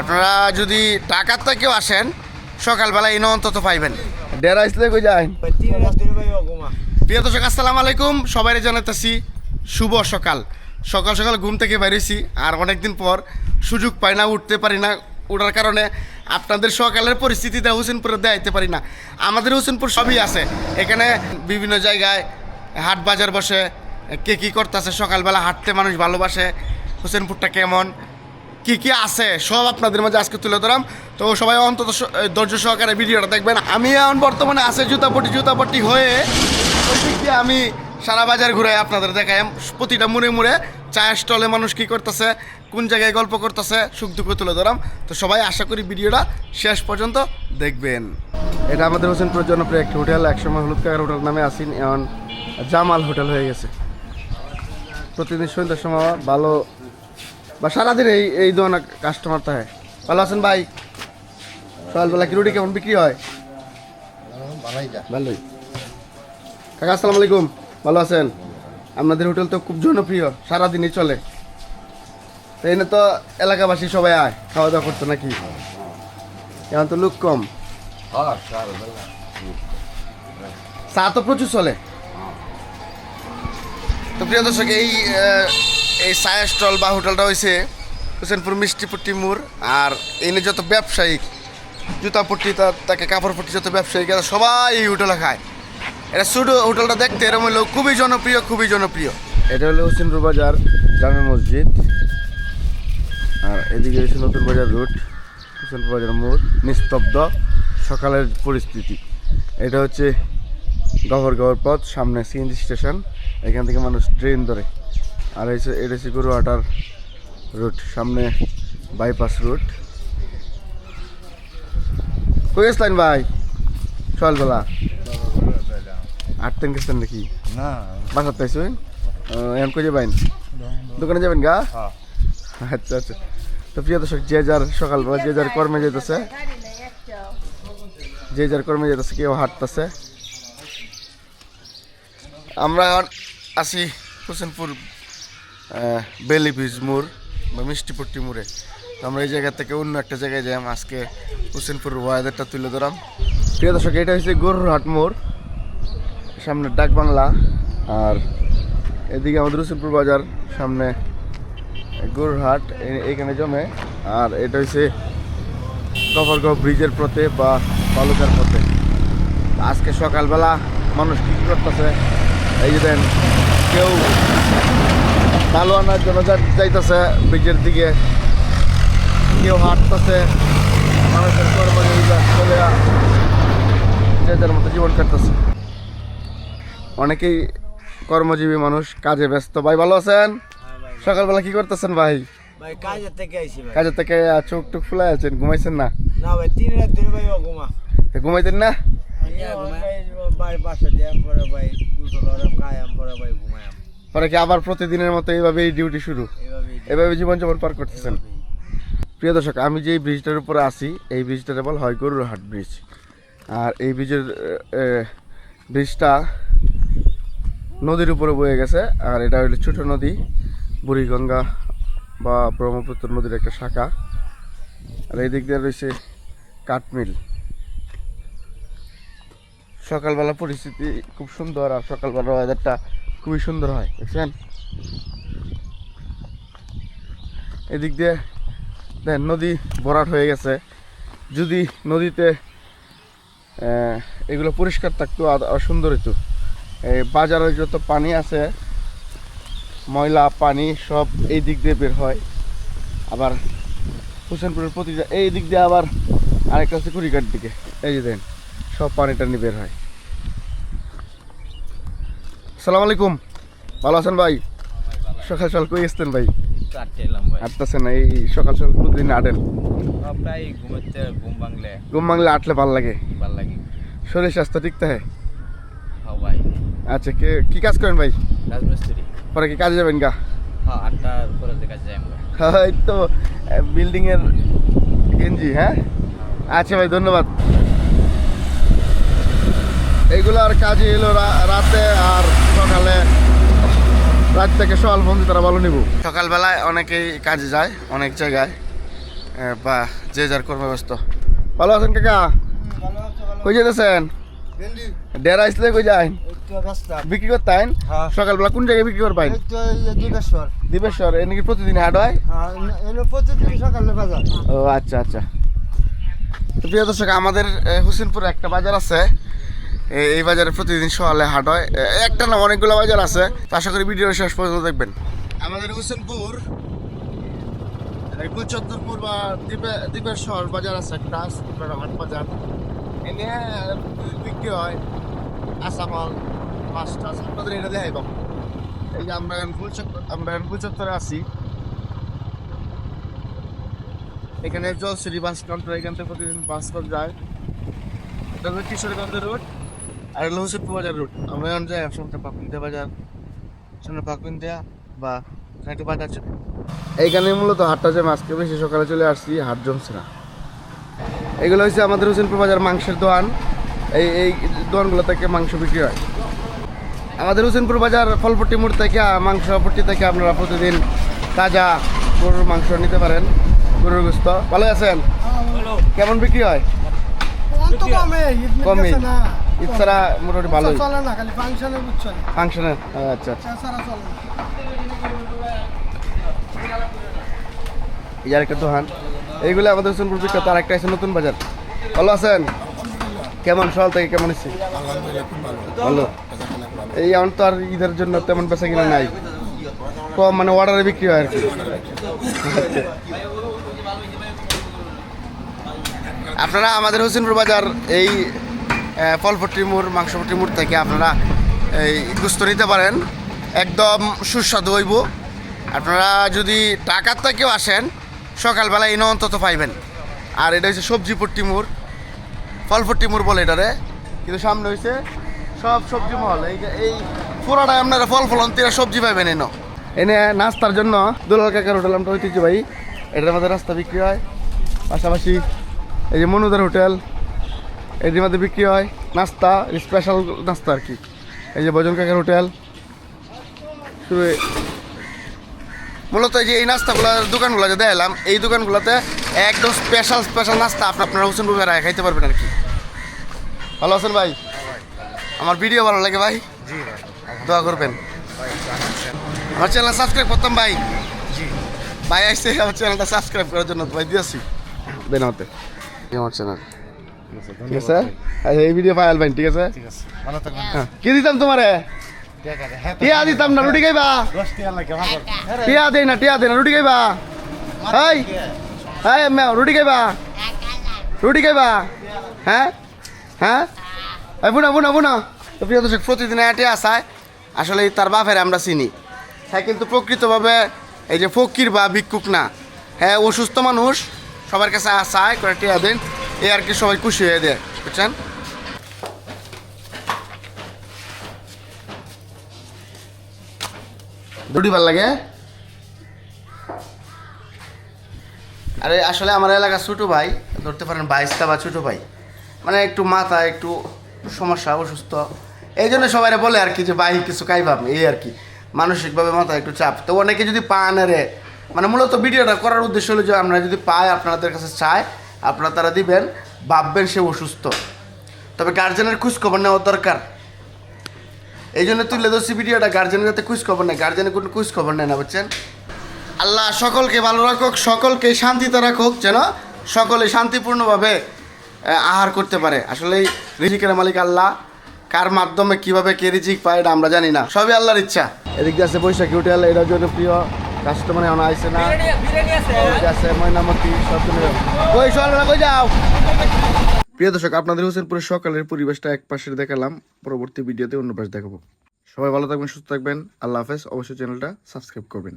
আপনারা যদি টাকার থেকেও আসেন সকালবেলা ইনো অন্তত পাইবেন। ডেরা আসলে কই যায় প্রিয় দর্শক আসসালামু আলাইকুম। সবাই জানাতেছি শুভ সকাল। সকাল সকাল ঘুম থেকে বেরিয়েছি আর অনেকদিন পর সুযোগ পাই না উঠতে পারি না। ওঠার কারণে আপনাদের সকালের পরিস্থিতিতে হোসেনপুরে দেখাইতে পারি না। আমাদের হোসেনপুর সবই আছে। এখানে বিভিন্ন জায়গায় হাট বাজার বসে কে কী করতেছে সকালবেলা হাঁটতে মানুষ ভালোবাসে। হোসেনপুরটা কেমন? কি কি আছে সব আপনাদের মাঝে আজকে তুলে ধরাম। তো সবাই অন্তত ধৈর্য সহকারে ভিডিওটা দেখবেন। আমি এখন বর্তমানে আছে জুতাপটি জুতাপটি হয়ে আমি সারা বাজার ঘুরে আপনাদের দেখাই। প্রতিটা মুড়ে মুড়ে চায়ের স্টলে মানুষ কি করতেছে, কোন জায়গায় গল্প করতেছে, সুখ দুঃখ তুলে ধরাম। তো সবাই আশা করি ভিডিওটা শেষ পর্যন্ত দেখবেন। এটা আমাদের হোসেনপুর জনপ্রিয় একটি হোটেল, একসময় হলুদ কাকার হোটেল নামে আসিন এখন জামাল হোটেল হয়ে গেছে। প্রতিদিন সন্ধ্যার সময় ভালো বা সারাদিন এই এই ধরনের কাস্টমার থাকে। ভালো আছেন ভাই? সকালবেলা কি রুটি কেমন বিক্রি হয়? ভালোই কাকা আসসালামু আলাইকুম। ভালো আছেন? আপনাদের হোটেল তো খুব জনপ্রিয় সারাদিনই চলে। তো এনে তো এলাকাবাসী সবাই আয় খাওয়া দাওয়া করতো নাকি? এখন তো লোক কম। চা তো প্রচুর চলে। তো প্রিয় দর্শক এই এই চায়ের স্টল বা হোটেলটা হয়েছে হোসেনপুর মিষ্টিপট্টি মোড়। আর এনে যত ব্যবসায়িক জুতাপট্টি তাকে কাপড়পট্টি যত ব্যবসায়িক সবাই এই হোটেলে খায়। এটা ছোটো হোটেলটা দেখতে এরকম হলো খুবই জনপ্রিয় খুবই জনপ্রিয়। এটা হলো হোসেনপুর বাজার, জামে মসজিদ। আর এদিকে হচ্ছে নতুন বাজার রুট হোসেনপুর বাজার মোড়, নিস্তব্ধ, সকালের পরিস্থিতি। এটা হচ্ছে গহর গহর পথ, সামনে সিএনজি স্টেশন, এখান থেকে মানুষ ট্রেন ধরে। আর হচ্ছে এটা হচ্ছে গরুহাটার রুট সামনে বাইপাস রুট। কই গেছিলেন ভাই? সকালবেলা? আটতেন গেছেন নাকি? না। বাসার তাইছেন এখন কই যাবেন? দোকানে যাবেন গা? হ্যাঁ। আচ্ছা আচ্ছা। তো প্রিয় দর্শক যে যার সকালবেলা যে যার কর্মে যেতেছে যে যার কর্মে যেতেছে কেউ হাঁটতেছে। আমরা আছি হোসেনপুর বেলি ব্রিজ মোড় বা মিষ্টিপট্টি মোড়ে। তো আমরা এই জায়গা থেকে অন্য একটা জায়গায় যাই আজকে হোসেনপুর ওয়াদারটা তুলে ধরাম। প্রিয় দর্শক, এটা হচ্ছে গরুরহাট মোড়, সামনে ডাক বাংলা আর এদিকে আমাদের হোসেনপুর বাজার, সামনে গরুরহাট এখানে জমে। আর এটা হচ্ছে গফরগাঁও ব্রিজের পথে বা বালুকার পথে। আজকে সকালবেলা মানুষ কী করতেছে, এই যে দেন, কেউ জন্য যা- যাইতেছে ব্রিজের দিকে। কেউ হাঁটতেছে। মানুষের কর্মজীবিকা চলে যে যার মতো জীবন কাটতেছে। অনেকেই কর্মজীবী মানুষ কাজে ব্যস্ত। ভাই ভালো আছেন? সকালবেলা কি করতেছেন ভাই? ভাই কাজের থেকে আইছি কাজের থেকে চোখ টুক ফুলাই আছেন? ঘুমাইছেন না? না ভাই তিন রাত ধরে ভাই ঘুমা। ঘুমাইতেন না? ভাই বাসা দিয়াম পরে ভাই গুসল আরাম খায়াম পরে ভাই ঘুমায়াম পরে কি আবার প্রতিদিনের মতো এইভাবেই ডিউটি শুরু? এভাবে জীবনযাপন পার করতেছেন? প্রিয় দর্শক আমি যে ব্রিজটার উপরে আছি এই ব্রিজটার বল হয় গরুরহাট ব্রিজ আর এই ব্রিজের ব্রিজটা নদীর উপরে বয়ে গেছে আর এটা হলো ছোট নদী বুড়িগঙ্গা বা ব্রহ্মপুত্র নদীর একটা শাখা। আর এই দিক দিয়ে রয়েছে কাঠমিল। সকালবেলা পরিস্থিতি খুব সুন্দর আর সকালবেলা ওয়েদারটা খুবই সুন্দর হয়, দেখছেন? এদিক দিয়ে দেন, নদী ভরাট হয়ে গেছে। যদি নদীতে এগুলো পরিষ্কার থাকতো, আর- সুন্দর হতো এই বাজারে যত পানি আছে, ময়লা, পানি, সব এই দিক দিয়ে বের হয়। আবার হোসেনপুরের প্রতিটা, এই দিক দিয়ে আবার আরেকটা হচ্ছে কুড়িঘাট দিকে। এই যে দেন, সব পানি টানি বের হয়। সালাম আলাইকুম। ভালো আছেন ভাই? সকাল সকাল কই আসতেন ভাই? হাঁটতেছেন এই সকাল সকাল প্রতিদিন ঘুমাতে ঘুম ভাঙলে। হাঁটলে ভালো লাগে। ভালো লাগে। শরীর স্বাস্থ্য ঠিক থাকে? হ্যাঁ ভাই। আচ্ছা কে কি কাজ করেন ভাই? রাজমিস্ত্রি। পরে কি কাজে যাবেন গা? হ্যাঁ আটটার পরে আমরা তো বিল্ডিং এর গেঞ্জি হ্যাঁ। আচ্ছা ভাই ধন্যবাদ। এইগুলো আর কাজে এলো রা- রাতে আর সকালে। রাত থেকে সকাল পর্যন্ত তারা ভালো নিব। সকালবেলায় অনেকেই কাজে যায় অনেক জায়গায়। বা যে যার কর্মব্যস্ত। ভালো আছেন কাকা? কই যেতেছেন? ডেরা আসলে কই যায় বিক্রি করতেন হ্যাঁ। সকালবেলা কোন জায়গায় বিক্রি করবেন? দিবেশ্বর দিবেশ্বর এ নাকি প্রতিদিন হাট হয়? হ্যাঁ প্রতিদিন সকালে বাজার। ও আচ্ছা আচ্ছা। প্রিয় দর্শক আমাদের হোসেনপুরে একটা বাজার আছে। এই বাজারে প্রতিদিন সকালে হাট হয়। একটা না অনেকগুলো বাজার আছে। আশা করি ভিডিও শেষ পর্যন্ত দেখবেন। আমাদের হোসেনপুর গুলচন্দ্রপুর বা দ্বীপে দ্বীপের শহর বাজার আছে, একটা হাট বাজার। এনে বিক্রি হয়। আসামাল মাছ টাছ, আপনাদের এটা দেখাই এই যে আমরা এখন ফুলচত্বর আমরা এখন ফুলচত্বরে আছি। এখানে জলসিরি বাস কাউন্টার এখান থেকে প্রতিদিন বাস যায়। এটা হলো কিশোরগঞ্জের রুট আর হলো হোসেনপুর বাজার রুট আমরা এখন যাই সামনে পাকুন্দিয়া বাজার সামনে পাকুন্দিয়া বা একটা বাজার চলে। এইখানে মূলত হাটটা যে আজকে বেশি সকালে চলে আসছি হাট জমছে না। এগুলো হচ্ছে আমাদের হোসেনপুর বাজার মাংসের দোকান। এই এই দোকানগুলো থেকে মাংস বিক্রি হয়। আমাদের হোসেনপুর বাজার ফলপট্টি মোড় থেকে মাংস পট্টি থেকে আপনারা প্রতিদিন তাজা গরুর মাংস নিতে পারেন গরুর গোস্ত। ভালো আছেন? কেমন বিক্রি হয়? কমই। ঈদ ছাড়া মোটামুটি ভালোই। চলে না খালি ফাংশনে বুঝছ ফাংশনে? আচ্ছা। আচ্ছা চলে এই আরেকটা দোকান। এইগুলো আমাদের হোসেনপুর বিখ্যাত। আর একটা আছে নতুন বাজার। ভালো আছেন? কেমন? সকাল থেকে কেমন এসেছি ভালো। এই এখন তো আর ঈদের জন্য তেমন বেচা কিনা নাই। কম মানে অর্ডারে বিক্রি হয় আর কি। আপনারা আমাদের হোসেনপুর বাজার এই ফলপট্টি মোড়, মাংসপট্টি মোড় থেকে আপনারা এই গুস্ত নিতে পারেন। একদম সুস্বাদু হইব। আপনারা যদি টাকার থেকেও আসেন, সকালবেলা এনে অন্তত পাইবেন। আর এটা হচ্ছে সবজি পট্টি মোড়। ফলপট্টি মোড় বলে এটারে। কিন্তু সামনে হয়েছে সব সবজি মহল। এই এই পুরাটাই আপনারা ফল ফলন ফলন্তিরা সবজি পাইবেন এনে। এনে নাস্তার জন্য দুলাল কাকার হোটেল আমরা ঐতিহ্যবাহী। এটার মধ্যে রাস্তা বিক্রি হয়। পাশাপাশি এই যে মনুদার হোটেল এটির মধ্যে বিক্রি হয় নাস্তা স্পেশাল নাস্তা আর কি। এই যে বজন কাকার হোটেল। মূলত এই যে এই নাস্তাগুলো দোকানগুলো যে দেখালাম এই দোকানগুলোতে একদম স্পেশাল স্পেশাল নাস্তা আপনি আপনারা হোসেন বুকের খাইতে পারবেন আর কি। ভালো আছেন ভাই? আমার ভিডিও ভালো লাগে ভাই? দোয়া করবেন। আমার চ্যানেল সাবস্ক্রাইব করতাম ভাই? ভাই আসছে আমার চ্যানেলটা সাবস্ক্রাইব করার জন্য ভাই দিয়েছি। দেন হতে আমার চ্যানেল ঠিক আছে? আচ্ছা, এই ভিডিও পাই আলবেন ঠিক আছে? থাকবেন। হ্যাঁ। কি দিতাম তোমারে? টিয়া দিতাম না রুটি খাইবা? টিয়া দেই না টিয়া দেই না রুটি খাইবা? হাই হাই ম্যাম রুটি খাইবা? রুটি খাইবা? হ্যাঁ? হ্যাঁ? এই বুনা বুনা বুনা। তো প্রিয় দর্শক প্রতিদিন এটে আসায় আসলে তার বাপের আমরা চিনি। হ্যাঁ কিন্তু প্রকৃতভাবে এই যে ফকির বা ভিক্ষুক না। হ্যাঁ অসুস্থ মানুষ সবার কাছে আসায় করে টিয়া দেন। এই আর কি সবাই খুশি হয়ে দেয়, বুঝছেন? রুটি ভালো লাগে? আরে, আসলে আমার এলাকার ছোটো ভাই, ধরতে পারেন বাইশটা বা ছোটো ভাই মানে একটু মাথা, একটু সমস্যা, অসুস্থ। এই জন্য সবাই বলে আর কি যে, ভাই, কিছু খাইবাম এই আর কি। মানসিকভাবে মাথা একটু চাপ। তো অনেকে যদি পান রে মানে মূলত ভিডিওটা করার উদ্দেশ্য হলো যে, আমরা যদি পাই, আপনাদের কাছে চাই আপনারা তারা দিবেন, ভাববেন সে অসুস্থ। তবে গার্জেনের খোঁজ খবর নেওয়া দরকার। এই জন্য তুলে ধরছি ভিডিওটা গার্জেনের যাতে খোঁজ খবর নেয়। গার্জেনের কোনো খোঁজ খবর নেয় না, বুঝছেন? আল্লাহ সকলকে ভালো রাখুক, সকলকে শান্তিতে রাখুক, যেন সকলে শান্তিপূর্ণভাবে আহার করতে পারে। আসলে রিজিকের মালিক আল্লাহ, কার মাধ্যমে কীভাবে কে রিজিক পায় এটা আমরা জানি না। সবই আল্লাহর ইচ্ছা। এদিক দিয়ে আছে বৈশাখী হোটেল, এটার জন্য প্রিয়। কাস্টমার এখন আইসে না। আছে। ময়নামতি সব কই সকালবেলা কই যাও? প্রিয় দর্শক আপনাদের হোসেনপুরে সকালের পরিবেশটা এক পাশে দেখালাম। পরবর্তী ভিডিওতে অন্য পাশে দেখাবো। সবাই ভালো থাকবেন সুস্থ থাকবেন। আল্লাহ হাফেজ। অবশ্যই চ্যানেলটা সাবস্ক্রাইব করবেন।